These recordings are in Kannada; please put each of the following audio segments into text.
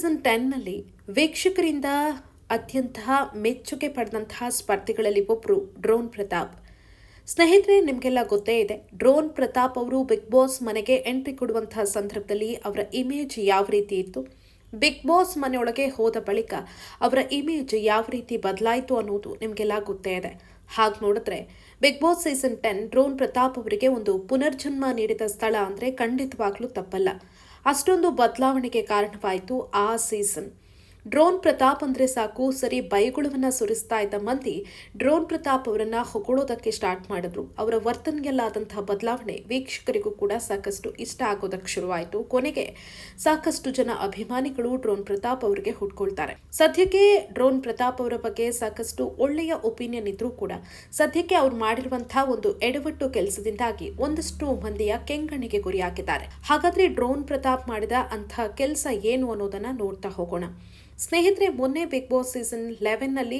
ಸೀಸನ್ ಟೆನ್ನಲ್ಲಿ ವೀಕ್ಷಕರಿಂದ ಅತ್ಯಂತ ಮೆಚ್ಚುಗೆ ಪಡೆದಂತಹ ಸ್ಪರ್ಧಿಗಳಲ್ಲಿ ಒಬ್ಬರು ಡ್ರೋನ್ ಪ್ರತಾಪ್. ಸ್ನೇಹಿತರೆ, ನಿಮಗೆಲ್ಲ ಗೊತ್ತೇ ಇದೆ, ಡ್ರೋನ್ ಪ್ರತಾಪ್ ಅವರು ಬಿಗ್ ಬಾಸ್ ಮನೆಗೆ ಎಂಟ್ರಿ ಕೊಡುವಂತಹ ಸಂದರ್ಭದಲ್ಲಿ ಅವರ ಇಮೇಜ್ ಯಾವ ರೀತಿ ಇತ್ತು, ಬಿಗ್ ಬಾಸ್ ಮನೆಯೊಳಗೆ ಹೋದ ಬಳಿಕ ಅವರ ಇಮೇಜ್ ಯಾವ ರೀತಿ ಬದಲಾಯಿತು ಅನ್ನೋದು ನಿಮಗೆಲ್ಲ ಗೊತ್ತೇ ಇದೆ. ಹಾಗೆ ನೋಡಿದ್ರೆ, Bigg Boss season ten drone Pratap ಅವರಿಗೆ ಒಂದು ಪುನರ್ಜನ್ಮ ನೀಡಿದ ಸ್ಥಳ ಅಂದರೆ ಖಂಡಿತವಾಗ್ಲೂ ತಪ್ಪಲ್ಲ. ಅಷ್ಟೊಂದು ಬದಲಾವಣೆಗೆ ಕಾರಣವಾಯಿತು ಆ ಸೀಸನ್. ಡ್ರೋನ್ ಪ್ರತಾಪ್ ಅಂದ್ರೆ ಸಾಕು, ಸರಿ ಬೈಗುಳವನ್ನು ಸುರಿಸ್ತಾ ಇದ್ದ ಮಂದಿ ಡ್ರೋನ್ ಪ್ರತಾಪ್ ಅವರನ್ನು ಹೊಗಳೋದಕ್ಕೆ ಸ್ಟಾರ್ಟ್ ಮಾಡಿದ್ರು. ಅವರ ವರ್ತನೆಯಲ್ಲಾದಂತಹ ಬದಲಾವಣೆ ವೀಕ್ಷಕರಿಗೂ ಕೂಡ ಸಾಕಷ್ಟು ಇಷ್ಟ ಆಗೋದಕ್ಕೆ ಶುರುವಾಯಿತು. ಕೊನೆಗೆ ಸಾಕಷ್ಟು ಜನ ಅಭಿಮಾನಿಗಳು ಡ್ರೋನ್ ಪ್ರತಾಪ್ ಅವರಿಗೆ ಹುಟ್ಕೊಳ್ತಾರೆ. ಸದ್ಯಕ್ಕೆ ಡ್ರೋನ್ ಪ್ರತಾಪ್ ಅವರ ಬಗ್ಗೆ ಸಾಕಷ್ಟು ಒಳ್ಳೆಯ ಒಪಿನಿಯನ್ ಇದ್ರೂ ಕೂಡ ಸದ್ಯಕ್ಕೆ ಅವ್ರು ಮಾಡಿರುವಂತಹ ಒಂದು ಎಡವಟ್ಟು ಕೆಲಸದಿಂದಾಗಿ ಒಂದಷ್ಟು ಮಂದಿಯ ಕೆಂಗಣ್ಣಿಗೆ ಗುರಿಯಾಗಿದ್ದಾರೆ ಹಾಗಾದ್ರೆ ಡ್ರೋನ್ ಪ್ರತಾಪ್ ಮಾಡಿದ ಅಂತಹ ಕೆಲಸ ಏನು ಅನ್ನೋದನ್ನ ನೋಡ್ತಾ ಹೋಗೋಣ. ಸ್ನೇಹಿತರೆ, ಮೊನ್ನೆ ಬಿಗ್ ಬಾಸ್ ಸೀಸನ್ ಲೆವೆನ್ನಲ್ಲಿ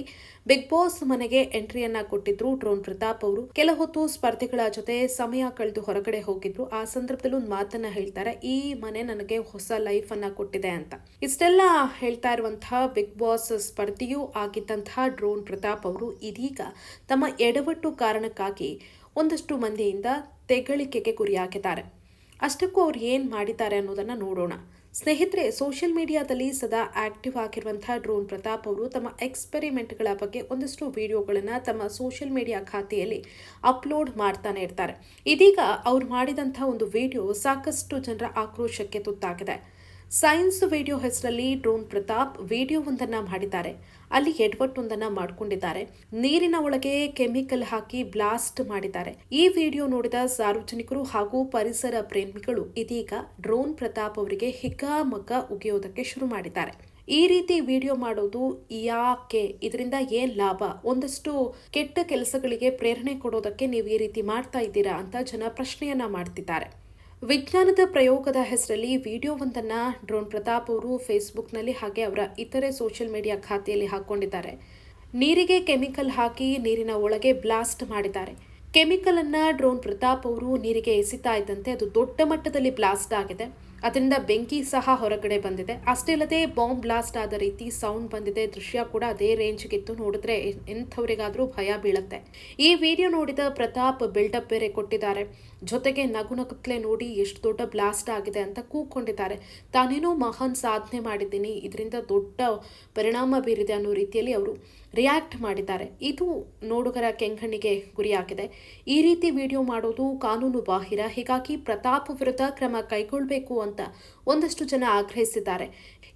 ಬಿಗ್ ಬಾಸ್ ಮನೆಗೆ ಎಂಟ್ರಿಯನ್ನ ಕೊಟ್ಟಿದ್ರು ಡ್ರೋನ್ ಪ್ರತಾಪ್ ಅವರು. ಕೆಲ ಹೊತ್ತು ಸ್ಪರ್ಧಿಗಳ ಜೊತೆ ಸಮಯ ಕಳೆದು ಹೊರಗಡೆ ಹೋಗಿದ್ರು. ಆ ಸಂದರ್ಭದಲ್ಲಿ ಒಂದು ಮಾತನ್ನ ಹೇಳ್ತಾರೆ, ಈ ಮನೆ ನನಗೆ ಹೊಸ ಲೈಫ್ ಅನ್ನ ಕೊಟ್ಟಿದೆ ಅಂತ. ಇಷ್ಟೆಲ್ಲ ಹೇಳ್ತಾ ಇರುವಂತಹ ಬಿಗ್ ಬಾಸ್ ಸ್ಪರ್ಧಿಯೂ ಆಗಿದ್ದಂತಹ ಡ್ರೋನ್ ಪ್ರತಾಪ್ ಅವರು ಇದೀಗ ತಮ್ಮ ಎಡವಟ್ಟು ಕಾರಣಕ್ಕಾಗಿ ಒಂದಷ್ಟು ಮಂದಿಯಿಂದ ತೆಗಳಿಕೆಗೆ ಗುರಿಯಾಗಿದ್ದಾರೆ. ಅಷ್ಟಕ್ಕೂ ಅವ್ರು ಏನು ಮಾಡಿದ್ದಾರೆ ಅನ್ನೋದನ್ನ ನೋಡೋಣ. ಸ್ನೇಹಿತರೆ, ಸೋಷಿಯಲ್ ಮೀಡಿಯಾದಲ್ಲಿ ಸದಾ ಆಕ್ಟಿವ್ ಆಗಿರುವಂತಹ ಡ್ರೋನ್ ಪ್ರತಾಪ್ ಅವರು ತಮ್ಮ ಎಕ್ಸ್ಪೆರಿಮೆಂಟ್ಗಳ ಬಗ್ಗೆ ಒಂದಷ್ಟು ವಿಡಿಯೋಗಳನ್ನು ತಮ್ಮ ಸೋಷಿಯಲ್ ಮೀಡಿಯಾ ಖಾತೆಯಲ್ಲಿ ಅಪ್ಲೋಡ್ ಮಾಡ್ತಾನೆ ಇರ್ತಾರೆ. ಇದೀಗ ಅವ್ರು ಮಾಡಿದಂಥ ಒಂದು ವಿಡಿಯೋ ಸಾಕಷ್ಟು ಜನರ ಆಕ್ರೋಶಕ್ಕೆ ತುತ್ತಾಗಿದೆ. ಸೈನ್ಸ್ ವಿಡಿಯೋ ಹೆಸರಲ್ಲಿ ಡ್ರೋನ್ ಪ್ರತಾಪ್ ವಿಡಿಯೋವೊಂದನ್ನು ಮಾಡಿದ್ದಾರೆ. ಅಲ್ಲಿ ಎಡ್ವಟ್ಟೊಂದನ್ನು ಮಾಡಿಕೊಂಡಿದ್ದಾರೆ. ನೀರಿನ ಒಳಗೆ ಕೆಮಿಕಲ್ ಹಾಕಿ ಬ್ಲಾಸ್ಟ್ ಮಾಡಿದ್ದಾರೆ. ಈ ವಿಡಿಯೋ ನೋಡಿದ ಸಾರ್ವಜನಿಕರು ಹಾಗೂ ಪರಿಸರ ಪ್ರೇಮಿಗಳು ಇದೀಗ ಡ್ರೋನ್ ಪ್ರತಾಪ್ ಅವರಿಗೆ ಹಿಗ್ಗಾಮಗ್ಗ ಉಗಿಯೋದಕ್ಕೆ ಶುರು ಮಾಡಿದ್ದಾರೆ. ಈ ರೀತಿ ವಿಡಿಯೋ ಮಾಡೋದು ಯಾಕೆ? ಇದರಿಂದ ಏನ್ ಲಾಭ? ಒಂದಷ್ಟು ಕೆಟ್ಟ ಕೆಲಸಗಳಿಗೆ ಪ್ರೇರಣೆ ಕೊಡೋದಕ್ಕೆ ನೀವು ಈ ರೀತಿ ಮಾಡ್ತಾ ಇದ್ದೀರಾ ಅಂತ ಜನ ಪ್ರಶ್ನೆಯನ್ನ ಮಾಡ್ತಿದ್ದಾರೆ. ವಿಜ್ಞಾನದ ಪ್ರಯೋಗದ ಹೆಸರಲ್ಲಿ ವಿಡಿಯೋವೊಂದನ್ನು ಡ್ರೋನ್ ಪ್ರತಾಪ್ ಅವರು ಫೇಸ್ಬುಕ್ನಲ್ಲಿ ಹಾಗೆ ಅವರ ಇತರೆ ಸೋಷಿಯಲ್ ಮೀಡಿಯಾ ಖಾತೆಯಲ್ಲಿ ಹಾಕ್ಕೊಂಡಿದ್ದಾರೆ ನೀರಿಗೆ ಕೆಮಿಕಲ್ ಹಾಕಿ ನೀರಿನ ಒಳಗೆ ಬ್ಲಾಸ್ಟ್ ಮಾಡಿದ್ದಾರೆ. ಕೆಮಿಕಲ್ ಅನ್ನ ಡ್ರೋನ್ ಪ್ರತಾಪ್ ಅವರು ನೀರಿಗೆ ಎಸಿತಾ ಇದ್ದಂತೆ ಅದು ದೊಡ್ಡ ಮಟ್ಟದಲ್ಲಿ ಬ್ಲಾಸ್ಟ್ ಆಗಿದೆ. ಅದರಿಂದ ಬೆಂಕಿ ಸಹ ಹೊರಗಡೆ ಬಂದಿದೆ. ಅಷ್ಟೇ ಅಲ್ಲದೆ ಬಾಂಬ್ ಬ್ಲಾಸ್ಟ್ ಆದ ರೀತಿ ಸೌಂಡ್ ಬಂದಿದೆ. ದೃಶ್ಯ ಕೂಡ ಅದೇ ರೇಂಜ್ಗಿತ್ತು ನೋಡಿದ್ರೆ ಎಂಥವರಿಗಾದ್ರೂ ಭಯ ಬೀಳುತ್ತೆ. ಈ ವಿಡಿಯೋ ನೋಡಿದ ಪ್ರತಾಪ್ ಬಿಲ್ಡಪ್ ಬೇರೆ ಕೊಟ್ಟಿದ್ದಾರೆ. ಜೊತೆಗೆ ನಗು ನಗುತ್ತಲೇ ನೋಡಿ ಎಷ್ಟು ದೊಡ್ಡ ಬ್ಲಾಸ್ಟ್ ಆಗಿದೆ ಅಂತ ಕೂಕೊಂಡಿದ್ದಾರೆ ತಾನೇನೋ ಮಹಾನ್ ಸಾಧನೆ ಮಾಡಿದ್ದೀನಿ. ಇದರಿಂದ ದೊಡ್ಡ ಪರಿಣಾಮ ಬೀರಿದೆ ಅನ್ನೋ ರೀತಿಯಲ್ಲಿ ಅವರು ರಿಯಾಕ್ಟ್ ಮಾಡಿದ್ದಾರೆ. ಇದು ನೋಡುಗರ ಕೆಂಗಣ್ಣಿಗೆ ಗುರಿಯಾಗಿದೆ. ಈ ರೀತಿ ವಿಡಿಯೋ ಮಾಡೋದು ಕಾನೂನು ಬಾಹಿರ. ಹೀಗಾಗಿ ಪ್ರತಾಪ್ ವಿರುದ್ಧ ಕ್ರಮ ಕೈಗೊಳ್ಳಬೇಕು ಒಂದಷ್ಟು ಜನ ಆಗ್ರಹಿಸಿದ್ದಾರೆ.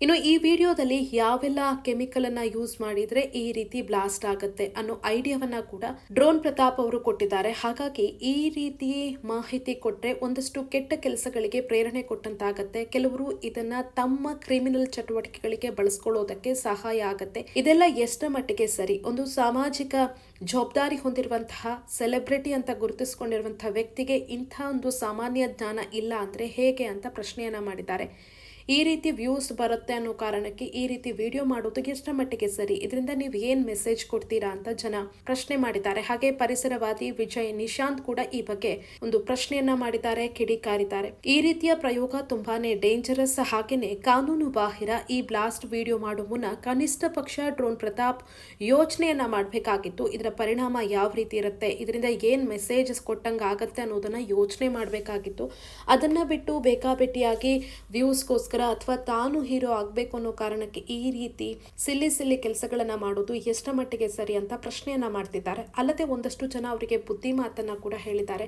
ಇನ್ನು ಈ ವಿಡಿಯೋದಲ್ಲಿ ಯಾವೆಲ್ಲ ಕೆಮಿಕಲನ್ನು ಯೂಸ್ ಮಾಡಿದರೆ ಈ ರೀತಿ ಬ್ಲಾಸ್ಟ್ ಆಗುತ್ತೆ ಅನ್ನೋ ಐಡಿಯಾವನ್ನು ಕೂಡ ಡ್ರೋನ್ ಪ್ರತಾಪ್ ಅವರು ಕೊಟ್ಟಿದ್ದಾರೆ. ಹಾಗಾಗಿ ಈ ರೀತಿ ಮಾಹಿತಿ ಕೊಟ್ಟರೆ ಒಂದಷ್ಟು ಕೆಟ್ಟ ಕೆಲಸಗಳಿಗೆ ಪ್ರೇರಣೆ ಕೊಟ್ಟಂತಾಗತ್ತೆ. ಕೆಲವರು ಇದನ್ನ ತಮ್ಮ ಕ್ರಿಮಿನಲ್ ಚಟುವಟಿಕೆಗಳಿಗೆ ಬಳಸ್ಕೊಳ್ಳೋದಕ್ಕೆ ಸಹಾಯ ಆಗತ್ತೆ. ಇದೆಲ್ಲ ಎಷ್ಟರ ಮಟ್ಟಿಗೆ ಸರಿ? ಒಂದು ಸಾಮಾಜಿಕ ಜವಾಬ್ದಾರಿ ಹೊಂದಿರುವಂತಹ ಸೆಲೆಬ್ರಿಟಿ ಅಂತ ಗುರುತಿಸಿಕೊಂಡಿರುವಂತಹ ವ್ಯಕ್ತಿಗೆ ಇಂಥ ಒಂದು ಸಾಮಾನ್ಯ ಜ್ಞಾನ ಇಲ್ಲ ಅಂದರೆ ಹೇಗೆ ಅಂತ ಪ್ರಶ್ನೆಯನ್ನು ಮಾಡಿದ್ದಾರೆ. ಈ ರೀತಿ ವ್ಯೂಸ್ ಬರುತ್ತೆ ಅನ್ನೋ ಕಾರಣಕ್ಕೆ ಈ ರೀತಿ ವಿಡಿಯೋ ಮಾಡೋದು ಎಷ್ಟರ ಮಟ್ಟಿಗೆ ಸರಿ? ಇದರಿಂದ ನೀವು ಏನ್ ಮೆಸೇಜ್ ಕೊಡ್ತೀರಾ ಅಂತ ಜನ ಪ್ರಶ್ನೆ ಮಾಡಿದ್ದಾರೆ. ಹಾಗೆ ಪರಿಸರವಾದಿ ವಿಜಯ್ ನಿಶಾಂತ್ ಕೂಡ ಈ ಬಗ್ಗೆ ಒಂದು ಪ್ರಶ್ನೆಯನ್ನ ಮಾಡಿದ್ದಾರೆ ಕಿಡಿಕಾರಿದ್ದಾರೆ ಈ ರೀತಿಯ ಪ್ರಯೋಗ ತುಂಬಾನೇ ಡೇಂಜರಸ್ ಹಾಗೇನೆ ಕಾನೂನು ಬಾಹಿರ ಈ ಬ್ಲಾಸ್ಟ್ ವಿಡಿಯೋ ಮಾಡೋ ಮುನ್ನ ಕನಿಷ್ಠ ಪಕ್ಷ ಡ್ರೋನ್ ಪ್ರತಾಪ್ ಯೋಚನೆಯನ್ನ ಮಾಡಬೇಕಾಗಿತ್ತು. ಇದರ ಪರಿಣಾಮ ಯಾವ ರೀತಿ ಇರುತ್ತೆ? ಇದರಿಂದ ಏನ್ ಮೆಸೇಜಸ್ ಕೊಟ್ಟಂಗ ಆಗತ್ತೆ ಅನ್ನೋದನ್ನ ಯೋಚನೆ ಮಾಡಬೇಕಾಗಿತ್ತು. ಅದನ್ನ ಬಿಟ್ಟು ಬೇಕಾಬಿಟ್ಟಿಯಾಗಿ ವ್ಯೂಸ್ಗೋಸ್ಕರ ಅಥವಾ ತಾನು ಹೀರೋ ಆಗಬೇಕು ಅನ್ನೋ ಕಾರಣಕ್ಕೆ ಈ ರೀತಿ ಸಿಲ್ಲಿ ಸಿಲ್ಲಿ ಕೆಲಸಗಳನ್ನ ಮಾಡೋದು ಎಷ್ಟರ ಮಟ್ಟಿಗೆ ಸರಿ ಅಂತ ಪ್ರಶ್ನೆಯನ್ನ ಮಾಡ್ತಿದ್ದಾರೆ. ಅಲ್ಲದೆ ಒಂದಷ್ಟು ಜನ ಅವರಿಗೆ ಬುದ್ಧಿ ಮಾತನ್ನ ಕೂಡ ಹೇಳಿದ್ದಾರೆ.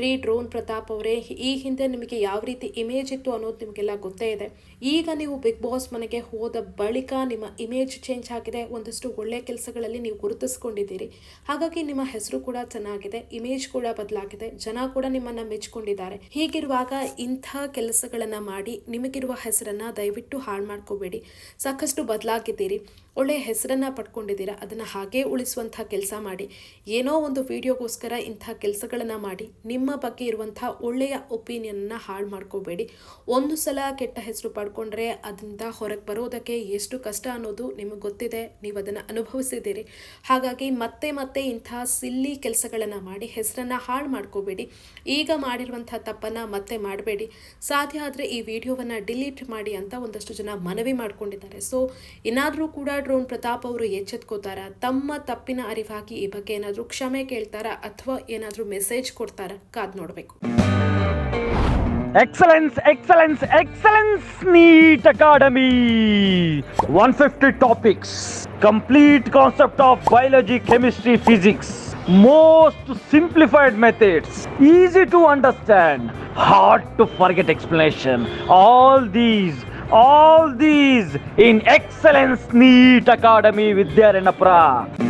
ರೀ ಡ್ರೋನ್ ಪ್ರತಾಪ್ ಅವರೇ, ಈ ಹಿಂದೆ ನಿಮಗೆ ಯಾವ ರೀತಿ ಇಮೇಜ್ ಇತ್ತು ಅನ್ನೋದು ನಿಮಗೆಲ್ಲ ಗೊತ್ತೇ ಇದೆ. ಈಗ ನೀವು ಬಿಗ್ ಬಾಸ್ ಮನೆಗೆ ಹೋದ ಬಳಿಕ ನಿಮ್ಮ ಇಮೇಜ್ ಚೇಂಜ್ ಆಗಿದೆ. ಒಂದಷ್ಟು ಒಳ್ಳೆ ಕೆಲಸಗಳಲ್ಲಿ ನೀವು ಗುರುತಿಸ್ಕೊಂಡಿದ್ದೀರಿ. ಹಾಗಾಗಿ ನಿಮ್ಮ ಹೆಸರು ಕೂಡ ಚೆನ್ನಾಗಿದೆ ಇಮೇಜ್ ಕೂಡ ಬದಲಾಗಿದೆ, ಜನ ಕೂಡ ನಿಮ್ಮನ್ನ ಮೆಚ್ಕೊಂಡಿದ್ದಾರೆ. ಹೀಗಿರುವಾಗ ಇಂಥ ಕೆಲಸಗಳನ್ನ ಮಾಡಿ ನಿಮಗಿರುವ ಹೆಸರನ್ನ ದಯವಿಟ್ಟು ಹಾಳು ಮಾಡ್ಕೋಬೇಡಿ. ಸಾಕಷ್ಟು ಬದಲಾಗಿದ್ದೀರಿ. ಒಳ್ಳೆಯ ಹೆಸರನ್ನು ಪಡ್ಕೊಂಡಿದ್ದೀರಾ. ಅದನ್ನು ಹಾಗೇ ಉಳಿಸುವಂಥ ಕೆಲಸ ಮಾಡಿ. ಏನೋ ಒಂದು ವಿಡಿಯೋಗೋಸ್ಕರ ಇಂಥ ಕೆಲಸಗಳನ್ನು ಮಾಡಿ. ನಿಮ್ಮ ಬಗ್ಗೆ ಇರುವಂಥ ಒಳ್ಳೆಯ ಒಪಿನಿಯನ್ನ ಹಾಳು ಮಾಡ್ಕೋಬೇಡಿ. ಒಂದು ಸಲ ಕೆಟ್ಟ ಹೆಸರು ಪಡ್ಕೊಂಡ್ರೆ ಅದರಿಂದ ಹೊರಗೆ ಬರೋದಕ್ಕೆ ಎಷ್ಟು ಕಷ್ಟ ಅನ್ನೋದು ನಿಮಗೆ ಗೊತ್ತಿದೆ. ನೀವು ಅದನ್ನು ಅನುಭವಿಸಿದ್ದೀರಿ. ಹಾಗಾಗಿ ಮತ್ತೆ ಮತ್ತೆ ಇಂಥ ಸಿಲ್ಲಿ ಕೆಲಸಗಳನ್ನು ಮಾಡಿ ಹೆಸರನ್ನು ಹಾಳು ಮಾಡ್ಕೋಬೇಡಿ. ಈಗ ಮಾಡಿರುವಂಥ ತಪ್ಪನ್ನು ಮತ್ತೆ ಮಾಡಬೇಡಿ. ಸಾಧ್ಯ ಆದರೆ ಈ ವಿಡಿಯೋವನ್ನು ಡಿಲೀಟ್ ಮಾಡಿ ಅಂತ ಒಂದಷ್ಟು ಜನ ಮನವಿ ಮಾಡ್ಕೊಂಡಿದ್ದಾರೆ. ಸೊ ಏನಾದರೂ ಕೂಡ ಡ್ರೋನ್ ಪ್ರತಾಪ್ ಅವರು ಎಚ್ಚೆತ್ಕೋತಾರ? ತಮ್ಮ ತಪ್ಪಿನ ಅರಿವಾಗಿ ಈ ಬಗ್ಗೆ ಏನಾದರೂ ಕ್ಷಮೆ ಕೇಳ್ತಾರ? ಅಥವಾ ಏನಾದರೂ ಮೆಸೇಜ್ ಕೊಡ್ತಾರ? ಕಾದ್ ನೋಡಬೇಕು. Excellence excellence excellence NEET academy one fifty topics complete concept of biology chemistry physics most simplified methods easy to understand hard to forget explanation. All these, all these in Excellence NEET Academy Vidyaranapura.